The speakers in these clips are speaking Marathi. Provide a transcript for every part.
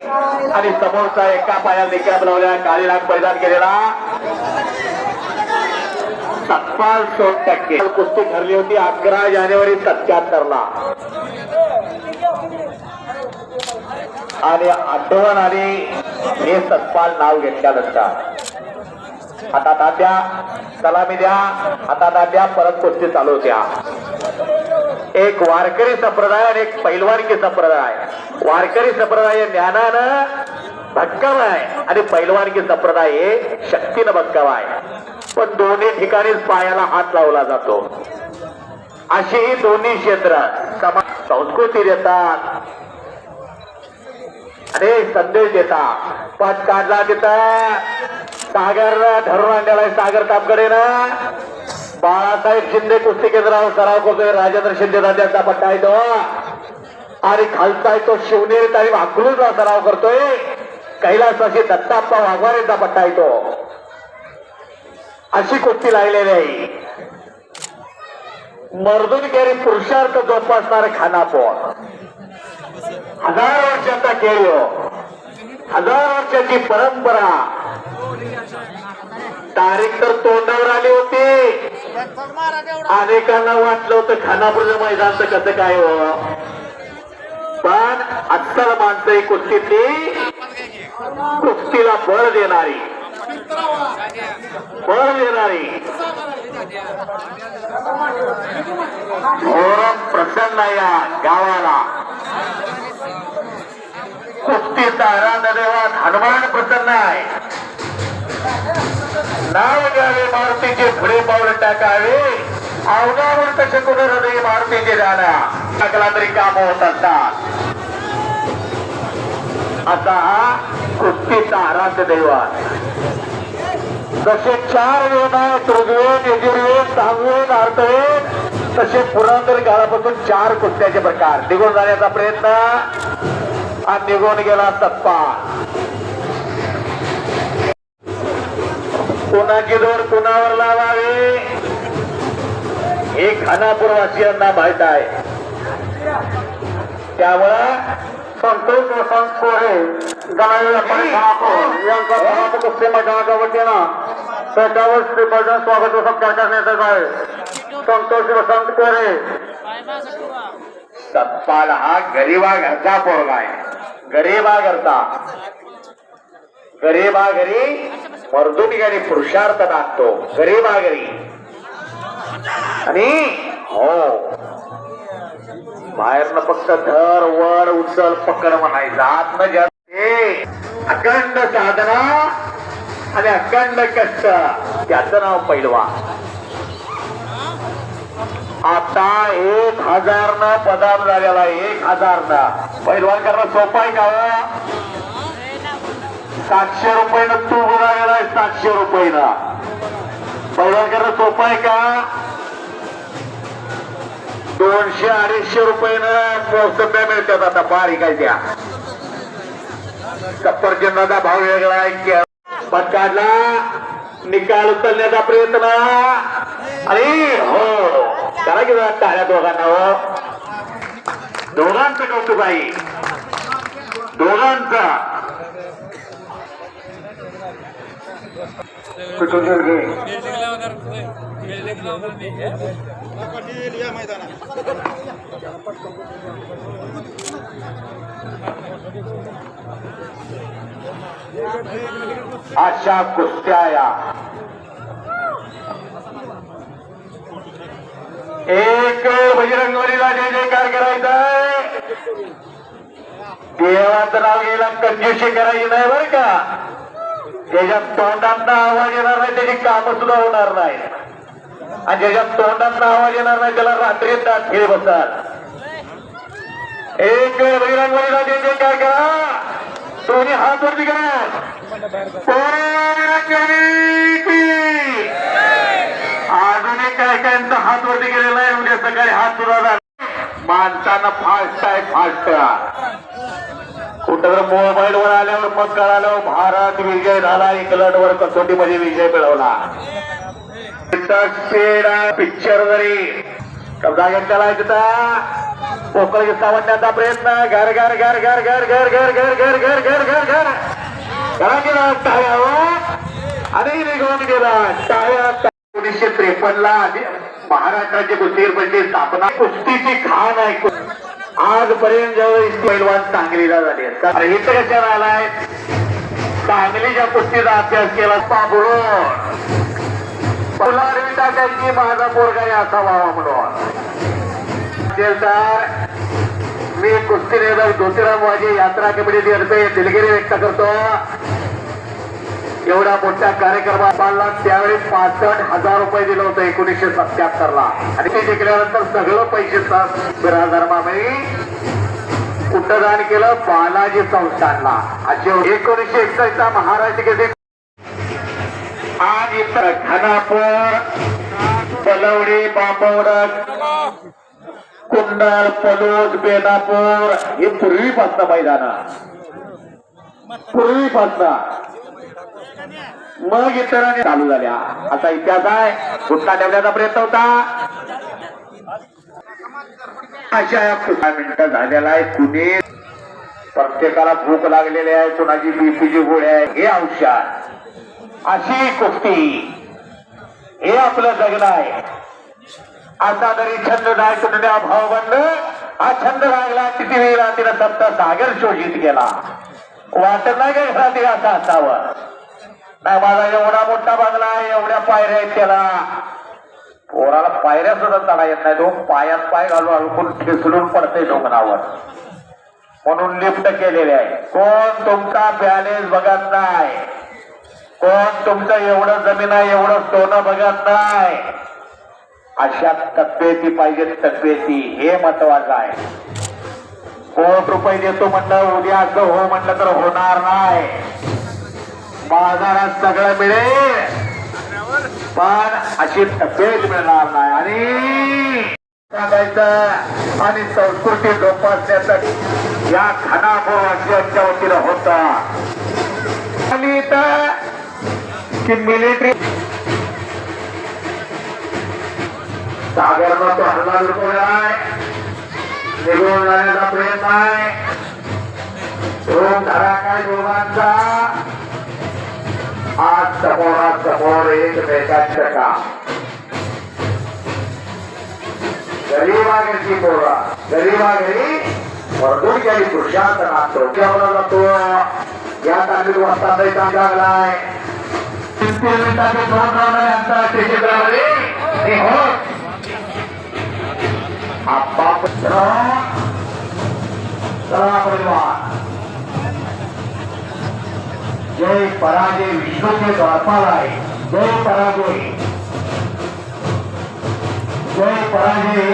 आणि समोरचा एका पायात निकाब बनवल्या काळी राग परिधान केलेला सत्पाल सोड टक्के. कुस्ती ठरली होती अकरा जानेवारी सत्याहत्तर ला आणि आठवण आणि हे सत्पाल नाव घेतल्यानंतर. हातात आद्या सलामी द्या. हातात आद्या परत कुस्ती चालू होत्या. एक वारकरी संप्रदाय आणि एक पैलवानकी संप्रदाय. वारकरी संप्रदाय ज्ञानानं भक्कम आहे आणि पैलवानकी संप्रदाय हे शक्तीनं भक्कम आहे. पण दोन्ही ठिकाणीच पायाला हात लावला जातो. अशी ही दोन्ही क्षेत्र समाज संस्कृती देतात. अरे संदेश देतात. पद काढला तिथं. सागर धरून आणलेला आहे सागर तापकडे ना बाळासाहेब शिंदे कुस्ती केंद्रावर सराव करतोय. राजेंद्र शिंदे दाद्याचा पट्टा आहे तो. आणि खालचा आहे तो शिवनेरी आणि अकलूजला सराव करतोय. कैलासाशी दत्ताप्पा वाघवारेचा पट्टा आहे तो. अशी कुस्ती लागलेली आहे. मर्दून केरी पुरुषार्थ जोपासणारे खानापोर. हजार वर्षाचा खेळ हो. हजार वर्षाची परंपरा. तारीख तर तोंडावर आली होती. अनेकांना वाटलं होतं खानापूरच्या मैदानचं कसं काय हो. पण अस्सल माणसं ही कुस्तीतली कुस्तीला बळ देणारी. बळ देणारी. घोरम प्रसन्न या गावाला. कुस्तीचा आनंद देवात हनुमान प्रसन्न आहे. नाव घ्यावे मारुतीचे पुढे पाऊल टाकावे अवघावर कसे कुठे हृदय मारुतीचे जाण्या टाकला तरी काम होत असतात. आता हा कुस्तीचा आराध्य दैवत जसे चार वेद आहेत ऋग्वेद यजुर्वेद सामवेद अर्थवेद तसे पुरातन काळापासून चार कुस्त्याचे प्रकार. निघून जाण्याचा प्रयत्न. हा निघून गेला सप्पा. कोणाची दोर कुणावर लावावे? हे खानापूरवासियांना माहीत आहे. त्यामुळं संतोष वसंत कोरे यांचा धनात कुस्ती मैदानाच्या वतीनं पेटावर श्रीपादन स्वागत व करण्यात येत आहे. संतोष वसंत कोरे. सत्पाल हा गरीबा घरचा पोरगा आहे. गरीबा घरचा गरीबा घरी मर्दुनी ठिकाणी पुरुषार्थ दाखतो गरीबा घरी आणि हो. बाहेरनं फक्त धर वर उचल पकड म्हणायचं. आतनं जास्त अखंड साधना आणि अखंड कष्ट त्याचं नाव पैलवा. आता एक हजार न पदार्थ झालेला एक हजार न पैलवान करणं सोपं आहे का हो? सातशे रुपयानं तू झालेला सातशे रुपयानं. पैलवान सोपं आहे का? दोनशे अडीचशे रुपयानं मोसंब्या मिळतात आता बारीक आहे त्या. सफरचंदाचा भाव वेगळा आहे पण काढला. निकाल उचलण्याचा प्रयत्न. अरे हो करा की टाळ्या दोघांना हो. दोघांचं कौतुक आहे. दोघांचा. अशा कुस्त्या या एक बजरंगवलीला जय जयकार करायचा आहे देवाचं नाव घ्यायला कंजूशी करायची नाही बरं का ज्याच्यात तोंडांना आवाज येणार नाही त्याची कामं सुद्धा होणार नाही. आणि ज्याच्या तोंडांना आवाज येणार नाही त्याला रात्री दात खेळ बसतात. एक वेळ बजरंगवलीला जय जयकार करा दोन्ही हात वरती करा. अजूनही काय कायांचा हात वरती गेलेला आहे उद्या सकाळी हात सुद्धा माणसानं फास्ट आहे फास्ट. कुठं तर मोबाईल वर आल्यावर मग कळालं भारत विजय झाला इंग्लंड वर कसोटीमध्ये विजय मिळवला पिक्चर जरी कब्जा घेतलेला आहे तिथं पोकळ सावडण्याचा प्रयत्न घर घर घर घर घर घर घर घर घर घर घर घर घर घरा गेला टाळ्यावर आणि निघून गेला टाळ्या एकोणीसशे त्रेपन्न ला महाराष्ट्राची कुस्तीर म्हणजे स्थापना कुस्तीची खाण आहे आजपर्यंत जवळ पैलवान सांगलीला झाले इथं कशा राहिलाय सांगलीच्या कुस्तीचा अभ्यास केला. पाबुळी टाकायची माझा पोरगाई असा व्हावा म्हणून. जेलदार मी कुस्ती नेदार ज्योतिराम वाजे यात्रा कमिटी दिलगिरी व्यक्त करतो. एवढा मोठ्या कार्यक्रमाला त्यावेळी पासष्ट हजार रुपये दिलं होतं एकोणीसशे सत्याहत्तर ला. आणि ते जिंकल्यानंतर सगळं पैसे कुटदान केलं? बालाजी संस्थानला. असे एकोणीसशे एकसष्ट चा महाराष्ट्र केसरी आज इथं खानापूर पलवडी बांबवडक कुंडल पलोस बेदापूर हे पूर्वीपासनं मैदान. पूर्वीपासनं. मग इतरांनी चालू झाल्या असा इतिहास आहे. कुठला ठेवण्याचा प्रयत्न होता. अशा या पंधरा मिनिटं झालेला आहे कुणी प्रत्येकाला भूक लागलेली आहे कुणाची बीपीची गोळी आहे हे औषध. अशी कुस्ती. हे आपलं जगणं आहे. आता जरी छंद नाही तुटण्या भावबंद हा छंद लागला किती वेळा तिनं सप्त सागर शोषित केला. वाटत नाही का घरात हे असं असावं? नाही माझा एवढा मोठा बंगला आहे एवढ्या पायऱ्या आहेत त्याला. पोराला पायऱ्या सुद्धा चढा येत नाही तो पायात पाय घालून अडकून ठेचलून पडते डोंगरावर. म्हणून लिफ्ट केलेले आहे. कोण तुमचा बॅलेन्स बघत नाही? कोण तुमचं एवढं जमीन आहे एवढं सोनं बघत नाही? अशा तब्येती पाहिजे तब्येती. हे महत्वाचं आहे. कोट रुपये देतो म्हणलं उद्या असं हो म्हणलं तर होणार नाही. बाजारात सगळं मिळेल. पण अशी तब्येत मिळणार नाही. आणि सांगायचं आणि संस्कृती जोपासण्यासाठी या खानापूर वासियांच्या वतीनं होता. आणि इथं की मिलिटरी सागरनं तो हल्ला लुटवलाय निघून जाण्याचा प्रयत्न आहे. दोन धरा काय दोघांचा. आज समोरा समोर एकमेकांचं काम गरीबागेची पोरा गरीबागरी भरपूर केली पुरुषार्थ नाच डोक्यावर जातो या तांदूळ वाचता नाही लागलाय. किलोमीटरचे दोन हो जय पराजय विश्वचे द्वारपाल आहे. जय पराजय. जय पराजय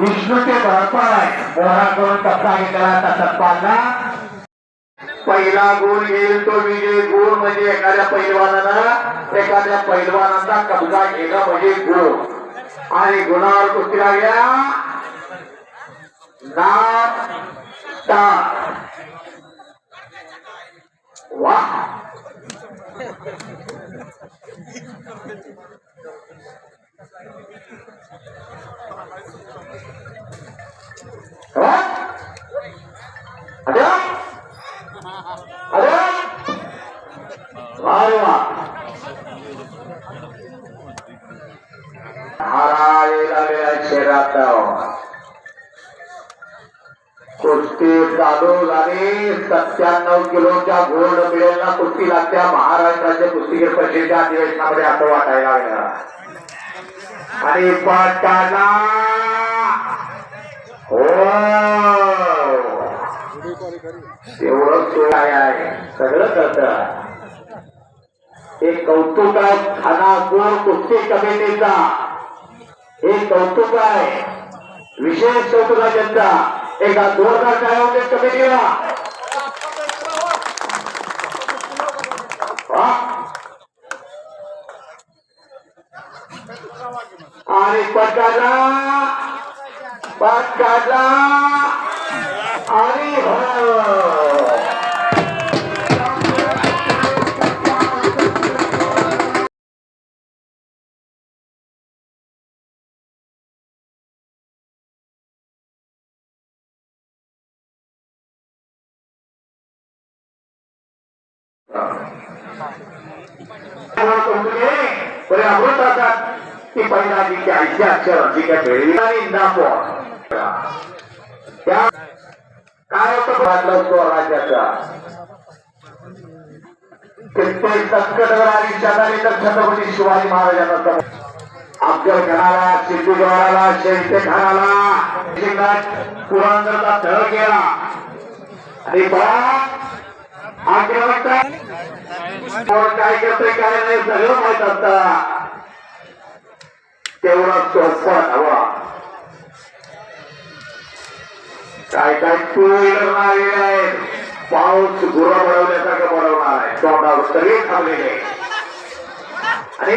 विष्णूचे द्वारपाल आहे. मोहरा करून कसा घेतला तसा पालना पहिला गुण येईल तो विजय. गुण म्हणजे एखाद्या पैलवानानं एखाद्या पैलवानाचा कब्जा घेणं म्हणजे गुण आणि गुणावर कुस्ती लागल्या. नाम वा? अरे अरे वा रे वा हाराळेला वेळा शहरात कुस्ती चालू झाली सत्त्याण्णव किलोच्या गोल्ड मेडलला कुस्ती लागत्या. महाराष्ट्राच्या कुस्तीगीर परिषदेच्या अधिवेशनामध्ये असं वाटायला लागलं. आणि पटाला! हो! एवढं सोय आहे. सगळं करत एक कौतुक आहे खानापूर कुस्ती कमिटीचा एक कौतुक आहे विशेष कौतुक त्यांचा एका दोन हज़ार काय होते कमिटीला. आणि पटाला पटाला आणि हो। बरे अमृत असतात काय आणि होतं राज्याचा कित्येक संकटवर आणि शेजारी तर छत्रपती शिवाजी महाराजांना अफजल खानाला सिद्धूगडाला शैत्य खानाला शिंगात तळ केला आणि बळा काय करते काय नाही सगळं माहीत असता तेवढा काय काय टू व्हीलर आलेला आहे पाऊस गुरा बनवल्यासारखं बनवणार आहे तोंडावर सगळे थांबलेले आणि